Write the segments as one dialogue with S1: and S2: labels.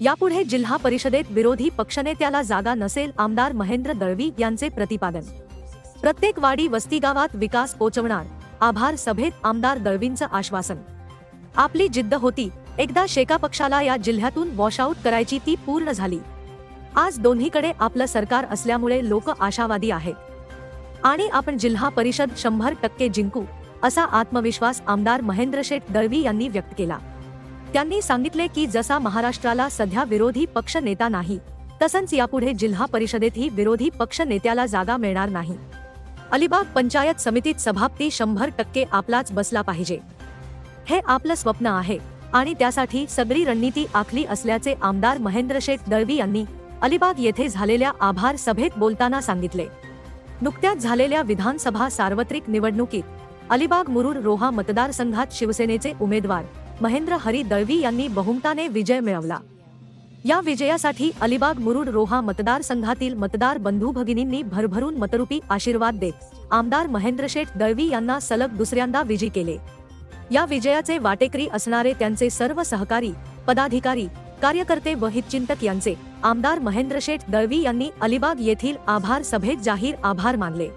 S1: यापुढे जिल्हा परिषदेत विरोधी पक्षनेत्याला जागा नसेल आमदार महेंद्र दळवी यांचे प्रतिपादन. प्रत्येक वाडी वस्ती गावात विकास पोचवणार आभार सभेत आमदार दळवींचं आश्वासन. आपली जिद्द होती एकदा शेका पक्षाला या जिल्ह्यातून वॉशआउट करायची ती पूर्ण झाली. आज दोन्हीकडे आपलं सरकार असल्यामुळे लोक आशावादी आहेत. आणि आपण जिल्हा परिषद शंभर टक्के जिंकू असा आत्मविश्वास आमदार महेंद्र शेठ दळवी यांनी व्यक्त केला. त्यांनी सांगितले की जसा महाराष्ट्राला सध्या विरोधी पक्ष नेता नाही तसंच यापुढे जिल्हा परिषदेतही विरोधी पक्ष नेत्याला जागा मिळणार नाही. अलिबाग पंचायत समितीत सभापती शंभर टक्के आपलाच बसला पाहिजे. हे आपलं स्वप्न आहे आणि त्यासाठी सगळी रणनीती आखली असल्याचे आमदार महेंद्र शेठ दळवी यांनी अलिबाग येथे झालेल्या आभार सभेत बोलताना सांगितले. नुकत्याच झालेल्या विधानसभा सार्वत्रिक निवडणुकीत अलिबाग मुरुड रोहा मतदारसंघात शिवसेनेचे उमेदवार महेंद्र हरी दळवी यांनी बहुमताने विजय मिळवला. या विजयासाठी अलिबाग मुरुड रोहा मतदारसंघातील मतदार बंधू भगिनींनी भरभरून मतरूपी आशीर्वाद देत आमदार महेंद्र शेठ दळवी यांना सलग दुसऱ्यांदा विजयी केले. या विजयाचे वाटेकरी असणारे त्यांचे सर्व सहकारी पदाधिकारी कार्यकर्ते व हितचिंतक यांचे आमदार महेंद्र शेठ दळवी यांनी अलिबाग येथील आभार सभेत जाहीर आभार मानले.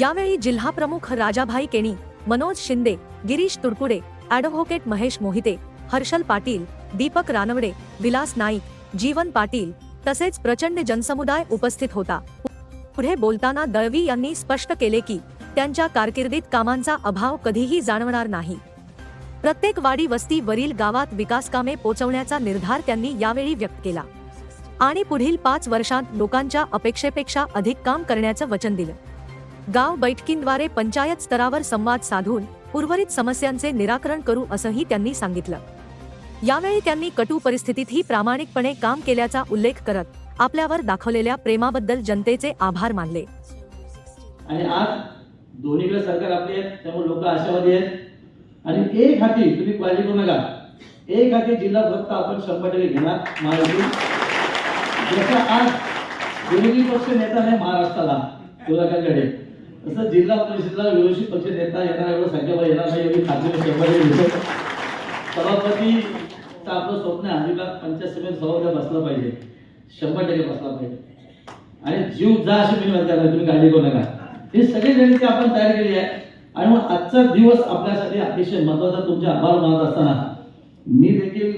S1: यावेळी जिल्हाप्रमुख राजाभाई केणी मनोज शिंदे गिरीश तुडकुडे ॲडव्होकेट महेश मोहिते हर्षल पाटील दीपक रानवडे विलास नाईक जीवन पाटील तसेच प्रचंड जनसमुदाय उपस्थित होता. पुढे बोलताना दळवी यांनी स्पष्ट केले की त्यांच्या कारकिर्दीत कामांचा अभाव कधीही जाणवणार नाही. प्रत्येक वाडी वस्ती वरील गावात विकास कामे पोचवण्याचा निर्धार त्यांनी यावेळी व्यक्त केला. आणि पुढील पाच वर्षांत लोकांच्या अपेक्षेपेक्षा अधिक काम करण्याचं वचन दिलं. गाव बैठकींद्वारे पंचायत स्तरावर संवाद साधून उर्वरित समस्यांचे निराकरण करू असंही त्यांनी सांगितलं. यावेळी त्यांनी कटू परिस्थितीतही प्रामाणिकपणे काम केल्याचा उल्लेख करत आपल्यावर दाखवलेल्या प्रेमाबद्दल जनतेचे आभार मानले.
S2: आणि आज दोन्हीकडे सरकार आपले आहेत त्यामुळे लोक आशावादी आहेत. आणि एक हाती तुम्ही काळजी करू नका. एक हाती जिल्हा फक्त आपण शंभर टक्के घेणार महाराष्ट्र जसं आज विरोधी पक्ष नेता आहे महाराष्ट्राला शिवराकांकडे तसं जिल्हा परिषदेला व्यवस्थित पक्ष देता येणार एवढं संख्याबळ येणार नाही एवढी खात्री मी शंभर सभापतीचं आपलं स्वप्न आहे अजिबात पंचायत समिती सभापती बसला पाहिजे. शंभर टक्के बसला पाहिजे. आणि जीव जा अशी मी म्हणता तुम्ही काळजी करू नका. हे सगळी रणनीती आपण तयार केली आहे. आणि मग आजचा दिवस आपल्यासाठी अतिशय महत्त्वाचा तुमचे आभार मानत असताना. मी देखील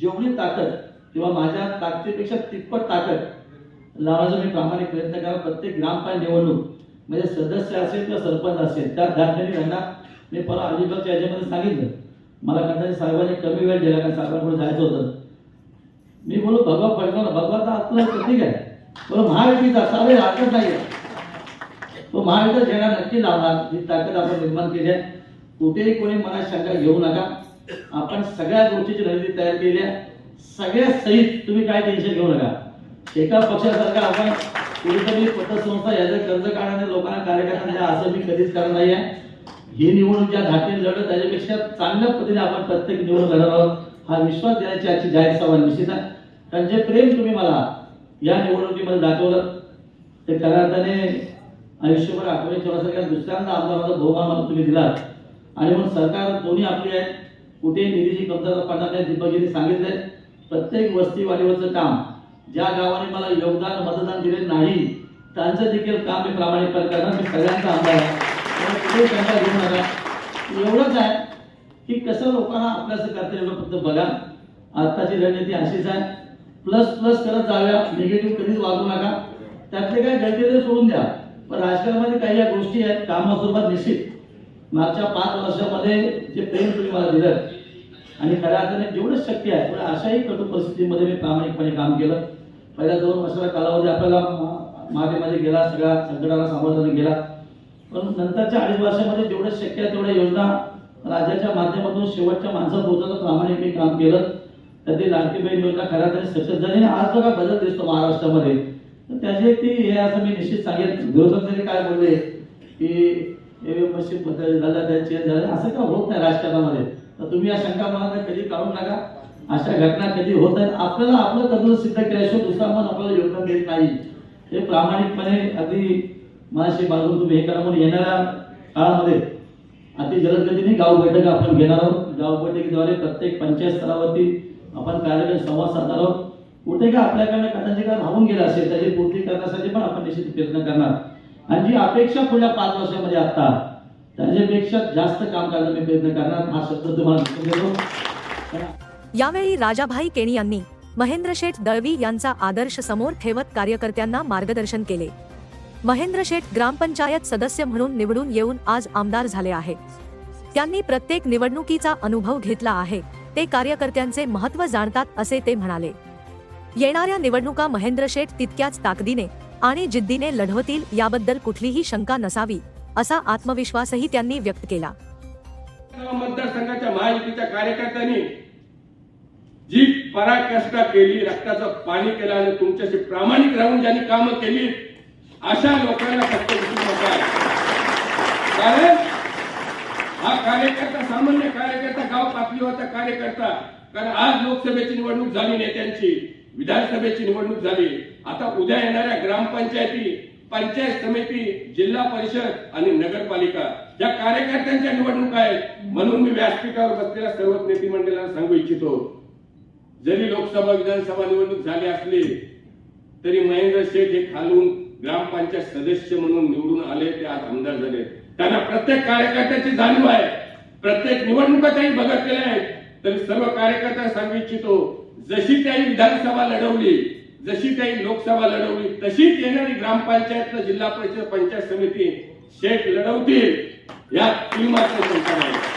S2: जेवढी ताकद किंवा माझ्या ताकदीपेक्षा तिप्पट ताकद लावायचा मी प्रामाणिक प्रयत्न करा. प्रत्येक ग्रामपंचायत निवडणूक म्हणजे सदस्य असेल किंवा सरपंच असेल त्या धाटणी त्यांना मी परवा अलिबागच्या याच्यामध्ये सांगितलं. मला कदाचित साहेबांनी कमी वेळ दिला कारण साहेबांकडे जायचं होतं. मी बोलू भगवा पडणार भगवा तर आपलं प्रतीक आहे. बोलो महायुतीचा सारे हरकत नाही तो महायुतीचा झेंडा नक्की लावणार ही ताकद आपण निर्माण केली आहे. कुठेही कोणी मनात शंका घेऊ नका. आपण सगळ्या गोष्टीची रणनीती तयार केली आहे. सगळ्या सहित तुम्ही काय टेन्शन घेऊ नका. एका पक्षासारखा आपण कोणीतरी पतसंस्था याचं कर्ज काढाने लोकांना कार्यकर्त्यांना द्या असं मी कधीच करणार नाही आहे ही निवडणूक ज्या घाटीने लढत त्याच्यापेक्षा चांगल्या पद्धतीने आपण प्रत्येक निवडणूक लढत आहोत हा विश्वास देण्याची आजची जाहीर सभा निश्चित आहे. कारण जे प्रेम तुम्ही मला या निवडणुकीमध्ये दाखवलं ते खऱ्या अर्थाने आयुष्यभर आठवणी ठेवण्यासारख्या दुसऱ्यांदा आमदाराचा बहुमान मला तुम्ही दिलात. आणि म्हणून सरकार दोन्ही आपली आहेत कुठेही निधीची कमतरता पडणार नाही दीपकजींनी सांगितलंय. प्रत्येक वस्तीवाडीवरचं काम ज्या गावाने मला योगदान मतदान दिले नाही त्यांचं देखील काम मी प्रामाणिकपणे करणार मी सगळ्यांचा आमदार आहे. त्यामुळे नका एवढंच आहे की कसं लोकांना अभ्यास करता एवढं फक्त बघा. आत्ताची रणनीती अशीच आहे. प्लस प्लस करत जाव्या निगेटिव्ह कधीच वागू नका. त्यातले काय गळते ते सोडून द्या. पण राजकारणामध्ये काही या गोष्टी आहेत कामासोबत निश्चित. मागच्या पाच वर्षामध्ये जे प्रेम तुम्ही मला दिलं आणि खऱ्या अर्थाने जेवढं शक्य आहे पण अशाही कटू परिस्थितीमध्ये मी प्रामाणिकपणे काम केलं. पहिल्या दोन वर्षाचा कालावधी आपल्याला मा- मागेमध्ये गेला सगळ्या संकटाला सामोरं जाणं गेला. पण नंतरच्या अडीच वर्षामध्ये जेवढं शक्य आहे तेवढ्या योजना राज्याच्या माध्यमातून शेवटच्या माणसात पोहोचवलं प्रामाणिक मी काम केलं. त्यातील लाडकी बहीण योजना खऱ्या तरी सक्सेस झाली आणि आज जो काय बदल दिसतो महाराष्ट्रामध्ये. तर त्याचे ती हे असं मी निश्चित सांगेन. विरोधक काय बोलले? की हे मशीन बदल झालं त्या चेंज झालं असं का होत नाही राजकारणामध्ये. तर तुम्ही या शंका मला कधी काढून नका अशा घटना कधी होत आहेत आपल्याला आपलं कर्तव्य सिद्ध केल्याशिवाय दुसरा मन आपल्याला योगदान देत नाही. हे प्रामाणिकपणे अगदी मनाशी बाजून तुम्ही हे करा म्हणून येणाऱ्या काळामध्ये अति जलद गतीने गाव बैठक आपण घेणार आहोत. गाव बैठकीद्वारे प्रत्येक पंचायत स्तरावरती आपण कार्यक्रम संवाद साधणार आहोत. कुठे का आपल्याकडनं कदाचित काय राहून गेलं असेल त्याची पूर्ती करण्यासाठी पण आपण निश्चित प्रयत्न करणार. आणि जी अपेक्षा पुढल्या पाच वर्षामध्ये आता त्याच्यापेक्षा जास्त काम करण्याचा मी प्रयत्न करणार. हा शब्द तुम्हाला देतो
S1: यावेळी राजाभाई केणी यांनी महेंद्र शेठ दळवी यांचा आदर्श समोर ठेवत कार्यकर्त्यांना मार्गदर्शन केले. महेंद्र शेठ ग्रामपंचायत सदस्य म्हणून निवडून येऊन आज आमदार झाले आहेत. त्यांनी प्रत्येक निवडणुकीचा अनुभव घेतला आहे ते कार्यकर्त्यांचे महत्त्व जाणतात असे ते म्हणाले. येणाऱ्या निवडणुका महेंद्र शेठ तितक्याच ताकदीने आणि जिद्दीने लढवतील याबद्दल कुठलीही शंका नसावी असा आत्मविश्वासही त्यांनी व्यक्त केला.
S3: मतदारसंघाच्या महायुतीच्या कार्यकर्त्यांनी जी पराकाष्ठ केली रक्ताचं पाणी केलं आणि तुमच्याशी प्रामाणिक राहून ज्यांनी कामं केली अशा लोकांना फक्त विसरू नका कारण हा कार्यकर्ता सामान्य कार्यकर्ता गाव पातळीवरचा कार्यकर्ता कारण आज लोकसभेची निवडणूक झाली नेत्यांची विधानसभेची निवडणूक झाली. आता उद्या येणाऱ्या ग्रामपंचायती पंचायत समिती जिल्हा परिषद आणि नगरपालिका या कार्यकर्त्यांच्या निवडणूक आहेत. म्हणून मी व्यासपीठावर बसलेल्या सर्व नेते सांगू इच्छितो जरी लोकसभा विधानसभा निवडणूक झाली असली तरी महेंद्र शेठ हे खालून ग्रामपंचायत सदस्य म्हणून निवडून आले ते आज आमदार झाले. त्यांना प्रत्येक कार्यकर्त्याची जाणीव आहे. प्रत्येक निवडणुका त्यांनी बघितलेल्या आहेत तरी सर्व कार्यकर्त्यांना सांगू इच्छितो जशी त्यांनी विधानसभा लढवली जशी त्यांनी लोकसभा लढवली तशीच येणारी ग्रामपंचायत जिल्हा परिषद पंचायत समिती शेठ लढवतील यात ती मात्र शंका नाही